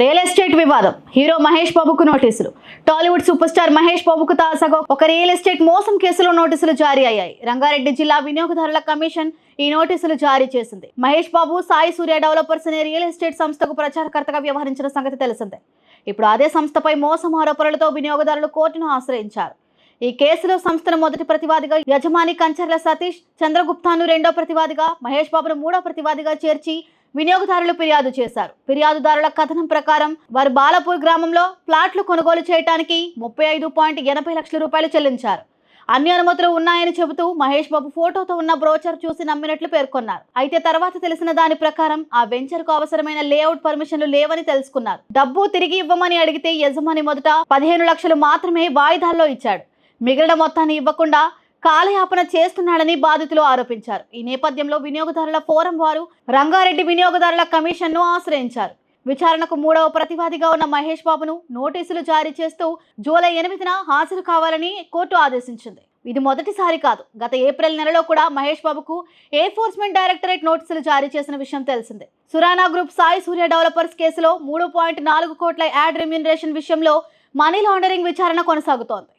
Real estate వివాదం. Hero Mahesh బాబుకు నోటీసులు. టాలీవుడ్ సూపర్ స్టార్ మహేష్ బాబుకు తాజాగా ఒక రియల్ ఎస్టేట్ మోసం కేసులో నోటీసులు జారీ అయ్యాయి. రంగారెడ్డి జిల్లా వినియోగదారుల కమిషన్ ఈ నోటీసులు జారీ చేసింది. మహేష్ బాబు సాయి సూర్య డెవలపర్స్ అనే రియల్ ఎస్టేట్ సంస్థకు ప్రచారకర్తగా వ్యవహరించిన సంగతి తెలిసిందే. ఇప్పుడు అదే సంస్థపై మోసం ఆరోపణలతో వినియోగదారులు కోర్టును ఆశ్రయించారు. ఈ కేసులో సంస్థను మొదటి ప్రతివాదిగా యజమాని కంచర్ల సతీష్ చంద్రగుప్తాను రెండో ప్రతివాదిగా మహేష్ బాబును మూడో ప్రతివాదిగా చేర్చి వినియోగదారులు ఫిర్యాదు చేశారు. ఫిర్యాదుదారుల కథనం ప్రకారం వారు బాలపూర్ గ్రామంలో ప్లాట్లు కొనుగోలు చేయడానికి ముప్పై ఐదు పాయింట్ ఎనభై లక్షల రూపాయలు చెల్లించారు. అన్ని అనుమతులు ఉన్నాయని చెబుతూ మహేష్ బాబు ఫోటోతో ఉన్న బ్రోచర్ చూసి నమ్మినట్లు పేర్కొన్నారు. అయితే తర్వాత తెలిసిన దాని ప్రకారం ఆ వెంచర్కు అవసరమైన లేఅవుట్ పర్మిషన్లు లేవని తెలుసుకున్నారు. డబ్బు తిరిగి ఇవ్వమని అడిగితే యజమాని మొదట పదిహేను లక్షలు మాత్రమే వాయిదాల్లో ఇచ్చాడు. మిగిలిన మొత్తాన్ని ఇవ్వకుండా కాలయాపన చేస్తున్నాడని బాధితులు ఆరోపించారు. ఈ నేపథ్యంలో వినియోగదారుల ఫోరం వారు రంగారెడ్డి వినియోగదారుల కమిషన్ను ఆశ్రయించారు. విచారణకు మూడవ ప్రతివాదిగా ఉన్న మహేష్ బాబును నోటీసులు జారీ చేస్తూ జూలై ఎనిమిదిన హాజరు కావాలని కోర్టు ఆదేశించింది. ఇది మొదటిసారి కాదు. గత ఏప్రిల్ నెలలో కూడా మహేష్ బాబుకు ఎన్ఫోర్స్మెంట్ డైరెక్టరేట్ నోటీసులు జారీ చేసిన విషయం తెలిసిందే. సురానా గ్రూప్ సాయి సూర్య డెవలపర్స్ కేసులో మూడు పాయింట్ నాలుగు కోట్ల యాడ్ రెమ్యూనరేషన్ విషయంలో మనీ లాండరింగ్ విచారణ కొనసాగుతోంది.